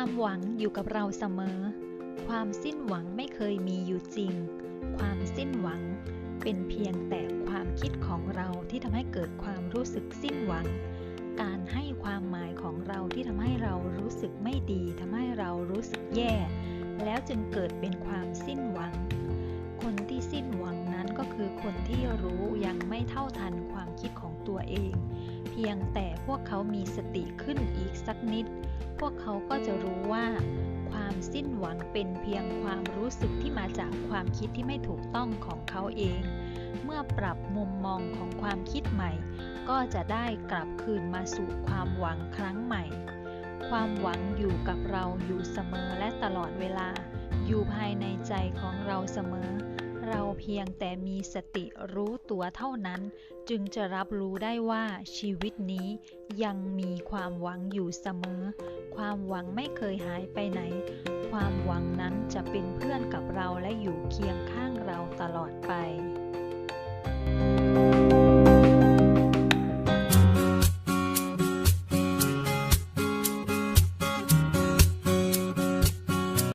ความหวังอยู่กับเราเสมอ ความสิ้นหวังไม่เคยมีอยู่จริง ความสิ้นหวังเป็นเพียงแต่ความคิดของเราที่ทำให้เกิดความรู้สึกสิ้นหวัง การให้ความหมายของเราที่ทำให้เรารู้สึกไม่ดีทำให้เรารู้สึกแย่ แล้วจึงเกิดเป็นความสิ้นหวัง คนที่สิ้นหวังนั้นก็คือคนที่รู้ยังไม่เท่าทันความคิดของตัวเอง พียงแต่พวกเขามีสติขึ้นอีกสักนิด พวกเขาก็จะรู้ว่า ความสิ้นหวังเป็นเพียงความรู้สึกที่มาจากความคิดที่ไม่ถูกต้องของเขาเอง เมื่อปรับมุมมองของความคิดใหม่ ก็จะได้กลับคืนมาสู่ความหวังครั้งใหม่ ความหวังอยู่กับเราอยู่เสมอและตลอดเวลา อยู่ภายในใจของเราเสมอ เราเพียงแต่มีสติรู้ตัวเท่านั้น จึงจะรับรู้ได้ว่าชีวิตนี้ยังมีความหวังอยู่เสมอ ความหวังไม่เคยหายไปไหน ความหวังนั้นจะเป็นเพื่อนกับเราและอยู่เคียงข้างเราตลอดไป